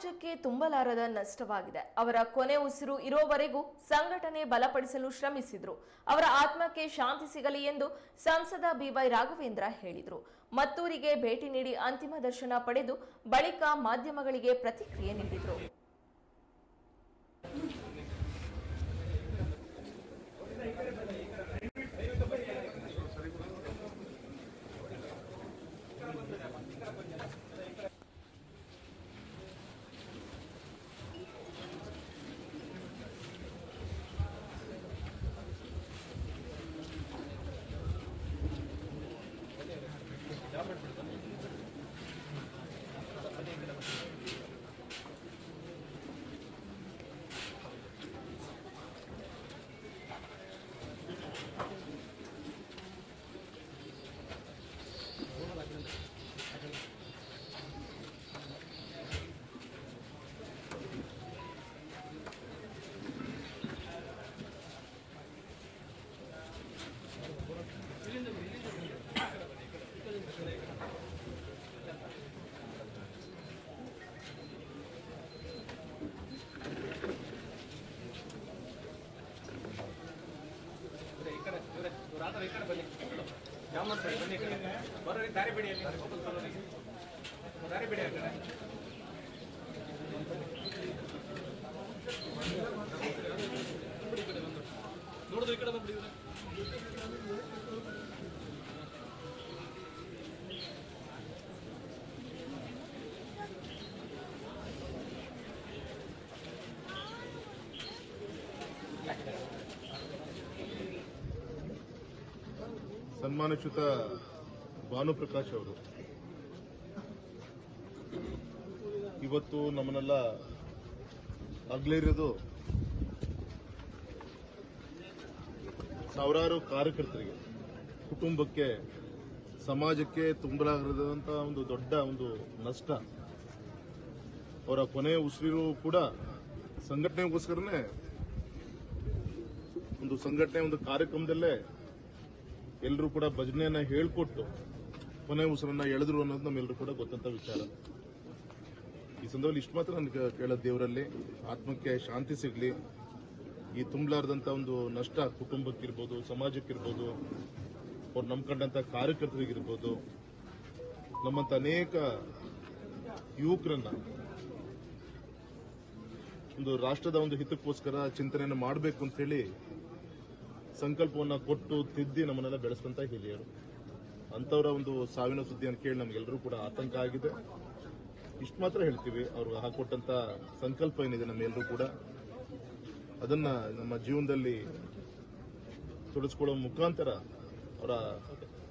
ಸಮಾಜಕ್ಕೆ ತುಂಬಲಾರದ ನಷ್ಟವಾಗಿದೆ. ಅವರ ಕೊನೆ ಉಸಿರು ಇರೋವರೆಗೂ ಸಂಘಟನೆ ಬಲಪಡಿಸಲು ಶ್ರಮಿಸಿದ್ರು. ಅವರ ಆತ್ಮಕ್ಕೆ ಶಾಂತಿ ಸಿಗಲಿ ಎಂದು ಸಂಸದ ಬಿವೈ ರಾಘವೇಂದ್ರ ಹೇಳಿದರು. ಮತ್ತೂರಿಗೆ ಭೇಟಿ ನೀಡಿ ಅಂತಿಮ ದರ್ಶನ ಪಡೆದು ಬಳಿಕ ಮಾಧ್ಯಮಗಳಿಗೆ ಪ್ರತಿಕ್ರಿಯೆ ನೀಡಿದರು. ಸರ್ ಬನ್ನಿ ಕಡೆ. ಬರೋರಿ ದಾರಿ ಬಿಡಿ ಅಲ್ಲಿ. ದಾರಿ ಬಿಡಿ ಆ ನೋಡಿದ್ರೆ ಈ ಕಡೆ ಬಂದ್ಬಿಡಿ ಸನ್ಮಾನಚ್ಯುತ ಭಾನುಪ್ರಕಾಶ್ ಅವರು. ಇವತ್ತು ನಮ್ಮನ್ನೆಲ್ಲ ಇರೋದು ಸಾವಿರಾರು ಕಾರ್ಯಕರ್ತರಿಗೆ, ಕುಟುಂಬಕ್ಕೆ, ಸಮಾಜಕ್ಕೆ ತುಂಬಲಾಗಿರೋದಂಥ ಒಂದು ದೊಡ್ಡ ಒಂದು ನಷ್ಟ. ಅವರ ಕೊನೆಯ ಉಸಿರು ಕೂಡ ಸಂಘಟನೆಗೋಸ್ಕರನೇ, ಒಂದು ಸಂಘಟನೆ, ಒಂದು ಕಾರ್ಯಕ್ರಮದಲ್ಲೇ ಎಲ್ಲರೂ ಕೂಡ ಭಜನೆಯನ್ನ ಹೇಳ್ಕೊಟ್ಟು ಕೊನೆ ಉಸಿರನ್ನ ಎಳೆದ್ರು ಅನ್ನೋದು ನಮ್ಮೆಲ್ಲರೂ ಕೂಡ ಗೊತ್ತಂತ ವಿಚಾರ. ಈ ಸಂದರ್ಭದಲ್ಲಿ ಇಷ್ಟು ಮಾತ್ರ ನನಗೆ ಕೇಳೋದು ದೇವರಲ್ಲಿ. ಆತ್ಮಕ್ಕೆ ಶಾಂತಿ ಸಿಗಲಿ. ಈ ತುಂಬಲಾರ್ದಂತ ಒಂದು ನಷ್ಟ ಕುಟುಂಬಕ್ಕಿರ್ಬೋದು, ಸಮಾಜಕ್ಕಿರ್ಬೋದು, ಅವ್ರು ನಂಬ್ಕೊಂಡಂತ ಕಾರ್ಯಕರ್ತರಿಗಿರ್ಬೋದು, ನಮ್ಮಂತ ಅನೇಕ ಯುವಕರನ್ನ ಒಂದು ರಾಷ್ಟ್ರದ ಒಂದು ಹಿತಕ್ಕೋಸ್ಕರ ಚಿಂತನೆಯನ್ನು ಮಾಡಬೇಕು ಅಂತ ಹೇಳಿ ಸಂಕಲ್ಪವನ್ನ ಕೊಟ್ಟು ತಿದ್ದಿ ನಮ್ಮನ್ನೆಲ್ಲ ಬೆಳೆಸುವಂತ ಹಿರಿಯರು. ಅಂತವರ ಒಂದು ಸಾವಿನ ಸುದ್ದಿಯನ್ನು ಕೇಳಿ ನಮಗೆಲ್ಲರೂ ಕೂಡ ಆತಂಕ ಆಗಿದೆ. ಇಷ್ಟು ಮಾತ್ರ ಹೇಳ್ತೀವಿ, ಅವರು ಹಾಕೊಟ್ಟಂತ ಸಂಕಲ್ಪ ಏನಿದೆ ನಮ್ಮೆಲ್ಲರೂ ಕೂಡ. ಅದನ್ನ ನಮ್ಮ ಜೀವನದಲ್ಲಿ ತೊಡಸ್ಕೊಳ್ಳೋ ಮುಖಾಂತರ ಅವರ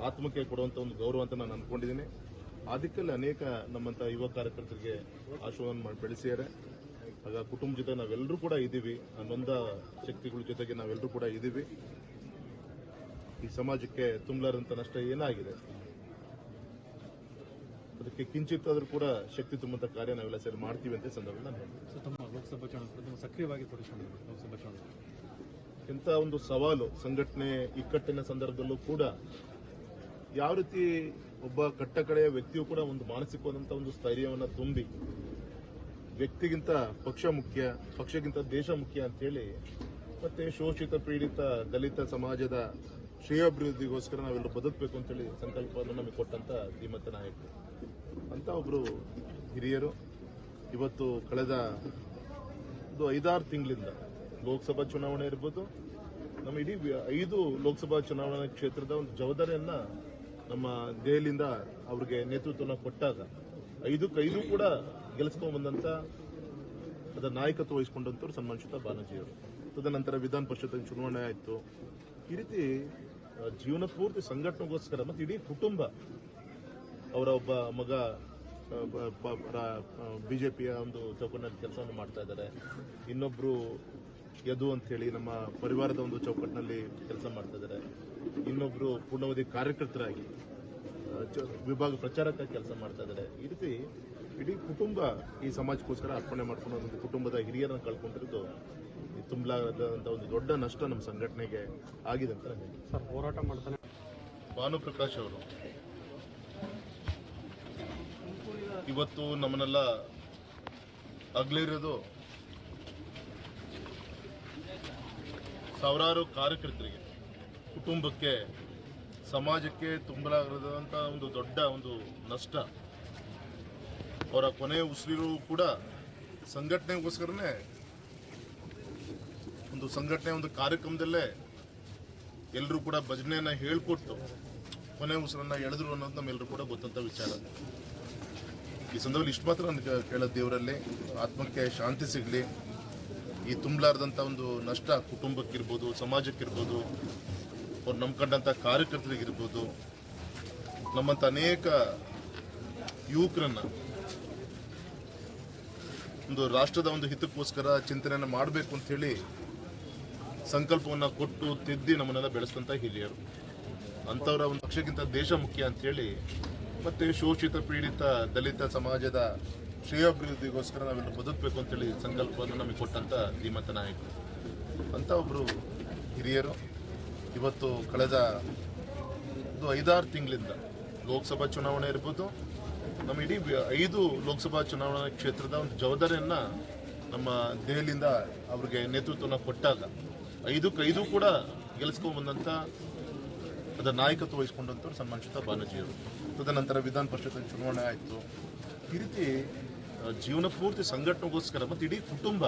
ಆತ್ಮಕ್ಕೆ ಕೊಡುವಂತ ಒಂದು ಗೌರವ ಅಂತ ನಾನು ಅನ್ಕೊಂಡಿದ್ದೀನಿ. ಅದಕ್ಕಲ್ಲಿ ದಿಕ್ಕಲ್ಲಿ ಅನೇಕ ನಮ್ಮಂತ ಯುವ ಕಾರ್ಯಕರ್ತರಿಗೆ ಆಶೀರ್ವಾದ ಮಾಡಿ ಬೆಳೆಸಿದ್ದಾರೆ. ಆಗ ಕುಟುಂಬ ಜೊತೆ ನಾವೆಲ್ಲರೂ ಕೂಡ ಇದ್ದೀವಿ. ಆ ನೊಂದ ಶಕ್ತಿಗಳ ಜೊತೆಗೆ ನಾವೆಲ್ಲರೂ ಕೂಡ ಇದ್ದೀವಿ. ಈ ಸಮಾಜಕ್ಕೆ ತುಂಬಲಾರಂತ ನಷ್ಟ ಏನಾಗಿದೆ? ಅದಕ್ಕೆ ಕಿಂಚಿತ್ತಾದರೂ ಕೂಡ ಶಕ್ತಿ ತುಂಬಂತ ಕಾರ್ಯ ನಾವೆಲ್ಲ ಸೇರಿ ಮಾಡ್ತೀವಿ ಅಂತ ಸಂದರ್ಭದಲ್ಲಿ ನಾನು ಹೇಳ್ತೀನಿ. ಸೊ ತಮ್ಮ ಲೋಕಸಭಾ ಚುನಾವಣೆ ಸಕ್ರಿಯವಾಗಿ ತೊಡಗಿಸಿಕೊಂಡಿದ್ದಾರೆ ಲೋಕಸಭಾ ಚುನಾವಣೆ. ಎಂತ ಒಂದು ಸವಾಲು ಸಂಘಟನೆ ಇಕ್ಕಟ್ಟಿನ ಸಂದರ್ಭದಲ್ಲೂ ಕೂಡ ಯಾವ ರೀತಿ ಒಬ್ಬ ಕಟ್ಟಕಡೆಯ ವ್ಯಕ್ತಿಯು ಕೂಡ ಒಂದು ಮಾನಸಿಕವಾದಂತಹ ಒಂದು ಸ್ಥೈರ್ಯವನ್ನ ತುಂಬಿ ವ್ಯಕ್ತಿಗಿಂತ ಪಕ್ಷ ಮುಖ್ಯ, ಪಕ್ಷಕ್ಕಿಂತ ದೇಶ ಮುಖ್ಯ ಅಂತ ಹೇಳಿ ಮತ್ತೆ ಶೋಷಿತ ಪೀಡಿತ ದಲಿತ ಸಮಾಜದ ಶ್ರೇಯಾಭಿವೃದ್ಧಿಗೋಸ್ಕರ ನಾವೆಲ್ಲರೂ ಬದುಕಬೇಕು ಅಂತ ಹೇಳಿ ಸಂಕಲ್ಪವನ್ನು ನಮಗೆ ಕೊಟ್ಟಂತ ಧೀಮಂತ ನಾಯಕರು ಅಂತ ಒಬ್ರು ಹಿರಿಯರು ಇವತ್ತು ಕಳೆದ ಒಂದು ಐದಾರು ತಿಂಗಳಿಂದ ಲೋಕಸಭಾ ಚುನಾವಣೆ ಇರ್ಬೋದು, ನಮ್ಮ ಇಡೀ ಐದು ಲೋಕಸಭಾ ಚುನಾವಣಾ ಕ್ಷೇತ್ರದ ಒಂದು ಜವಾಬ್ದಾರಿಯನ್ನ ನಮ್ಮ ದೇಹಲಿಂದ ಅವ್ರಿಗೆ ನೇತೃತ್ವನ ಕೊಟ್ಟಾಗ ಐದಕ್ಕೈದು ಕೂಡ ಗೆಲ್ಲಿಸ್ಕೊಂಡ್ಬಂದಂಥ ಅದರ ನಾಯಕತ್ವ ವಹಿಸಿಕೊಂಡಂತವ್ರು ಸನ್ಮಾನಿಸಿದ ಬಾನರ್ಜಿಯವರು ತದನಂತರ ವಿಧಾನ ಪರಿಷತ್ ಚುನಾವಣೆ ಆಯಿತು. ಈ ರೀತಿ ಜೀವನ ಪೂರ್ತಿ ಸಂಘಟನೆಗೋಸ್ಕರ ಮತ್ತೆ ಇಡೀ ಕುಟುಂಬ ಅವರ ಒಬ್ಬ ಮಗ ಬಿಜೆಪಿಯ ಒಂದು ಚೌಕಟ್ಟಿನಲ್ಲಿ ಕೆಲಸವನ್ನು ಮಾಡ್ತಾ ಇದ್ದಾರೆ. ಇನ್ನೊಬ್ರು ಯದು ಅಂತ ಹೇಳಿ ನಮ್ಮ ಪರಿವಾರದ ಒಂದು ಚೌಕಟ್ಟಿನಲ್ಲಿ ಕೆಲಸ ಮಾಡ್ತಾ ಇದ್ದಾರೆ. ಇನ್ನೊಬ್ರು ಪೂರ್ಣಾವಧಿ ಕಾರ್ಯಕರ್ತರಾಗಿ ವಿಭಾಗ ಪ್ರಚಾರಕ್ಕೆ ಕೆಲಸ ಮಾಡ್ತಾ ಇದ್ದಾರೆ. ಈ ರೀತಿ ಇಡೀ ಕುಟುಂಬ ಈ ಸಮಾಜಕ್ಕೋಸ್ಕರ ಅರ್ಪಣೆ ಮಾಡ್ಕೊಂಡು ಒಂದು ಕುಟುಂಬದ ಹಿರಿಯರನ್ನು ಕಳ್ಕೊಂಡಿರೋದು ಈ ತುಂಬಲಾದಂತ ಒಂದು ದೊಡ್ಡ ನಷ್ಟ ನಮ್ಮ ಸಂಘಟನೆಗೆ ಆಗಿದೆ ಅಂತ ಹೇಳಿ ಸರ್ ಹೋರಾಟ ಮಾಡ್ತಾನೆ. ಭಾನುಪ್ರಕಾಶ್ ಅವರು ಇವತ್ತು ನಮ್ಮನ್ನೆಲ್ಲ ಅಗ್ಲಿರೋದು ಸಾವಿರಾರು ಕಾರ್ಯಕರ್ತರಿಗೆ ಕುಟುಂಬಕ್ಕೆ ಸಮಾಜಕ್ಕೆ ತುಂಬಲಾಗದಂಥ ಒಂದು ದೊಡ್ಡ ಒಂದು ನಷ್ಟ. ಅವರ ಕೊನೆಯ ಉಸಿರು ಕೂಡ ಸಂಘಟನೆಗೋಸ್ಕರನೇ ಒಂದು ಸಂಘಟನೆ ಒಂದು ಕಾರ್ಯಕ್ರಮದಲ್ಲೇ ಎಲ್ಲರೂ ಕೂಡ ಭಜನೆಯನ್ನು ಹೇಳ್ಕೊಟ್ಟು ಕೊನೆ ಉಸಿರನ್ನ ಎಳೆದ್ರು ಅನ್ನೋದು ನಮ್ಮೆಲ್ಲರೂ ಕೂಡ ಗೊತ್ತಂತ ವಿಚಾರ. ಈ ಸಂದರ್ಭದಲ್ಲಿ ಇಷ್ಟು ಮಾತ್ರ ನನಗೆ ಕೇಳೋದು ದೇವರಲ್ಲಿ ಆತ್ಮಕ್ಕೆ ಶಾಂತಿ ಸಿಗಲಿ. ಈ ತುಂಬಲಾರ್ದಂಥ ಒಂದು ನಷ್ಟ ಕುಟುಂಬಕ್ಕಿರ್ಬೋದು, ಸಮಾಜಕ್ಕಿರ್ಬೋದು ಅವ್ರು ನಂಬ್ಕೊಂಡಂಥ ಕಾರ್ಯಕರ್ತರಿಗಿರ್ಬೋದು ನಮ್ಮಂಥ ಅನೇಕ ಯುವಕರನ್ನ ಒಂದು ರಾಷ್ಟ್ರದ ಒಂದು ಹಿತಕ್ಕೋಸ್ಕರ ಚಿಂತನೆಯನ್ನು ಮಾಡಬೇಕು ಅಂತ ಹೇಳಿ ಸಂಕಲ್ಪವನ್ನ ಕೊಟ್ಟು ತಿದ್ದಿ ನಮ್ಮನ್ನೆಲ್ಲ ಬೆಳೆಸಿದಂಥ ಹಿರಿಯರು. ಅಂಥವರ ಒಂದು ಪಕ್ಷಕ್ಕಿಂತ ದೇಶ ಮುಖ್ಯ ಅಂತ ಹೇಳಿ ಮತ್ತೆ ಶೋಷಿತ, ಪೀಡಿತ, ದಲಿತ ಸಮಾಜದ ಶ್ರೇಯಾಭಿವೃದ್ಧಿಗೋಸ್ಕರ ನಾವೆಲ್ಲ ಬದುಕಬೇಕು ಅಂತೇಳಿ ಸಂಕಲ್ಪವನ್ನು ನಮಗೆ ಕೊಟ್ಟಂತ ಧೀಮಂತ ನಾಯಕರು. ಅಂತ ಒಬ್ಬರು ಹಿರಿಯರು. ಇವತ್ತು ಕಳೆದ ಒಂದು ಐದಾರು ತಿಂಗಳಿಂದ ಲೋಕಸಭಾ ಚುನಾವಣೆ ಇರ್ಬೋದು, ನಮ್ಮ ಇಡೀ ಐದು ಲೋಕಸಭಾ ಚುನಾವಣಾ ಕ್ಷೇತ್ರದ ಒಂದು ಜವಾಬ್ದಾರಿಯನ್ನು ನಮ್ಮ ದೆಹಲಿಯಿಂದ ಅವ್ರಿಗೆ ನೇತೃತ್ವನ ಕೊಟ್ಟಾಗ ಐದಕ್ಕೆ ಐದು ಕೂಡ ಗೆಲ್ಸ್ಕೊಂಡು ಬಂದಂತ ಅದರ ನಾಯಕತ್ವ ವಹಿಸ್ಕೊಂಡಂಥವ್ರು ಸನ್ಮಾನಿಸಿದ ಬಾನರ್ಜಿಯವರು ತದನಂತರ ವಿಧಾನ ಪರಿಷತ್ ಚುನಾವಣೆ ಆಯಿತು. ಈ ರೀತಿ ಜೀವನ ಪೂರ್ತಿ ಸಂಘಟನೆಗೋಸ್ಕರ ಮತ್ತು ಇಡೀ ಕುಟುಂಬ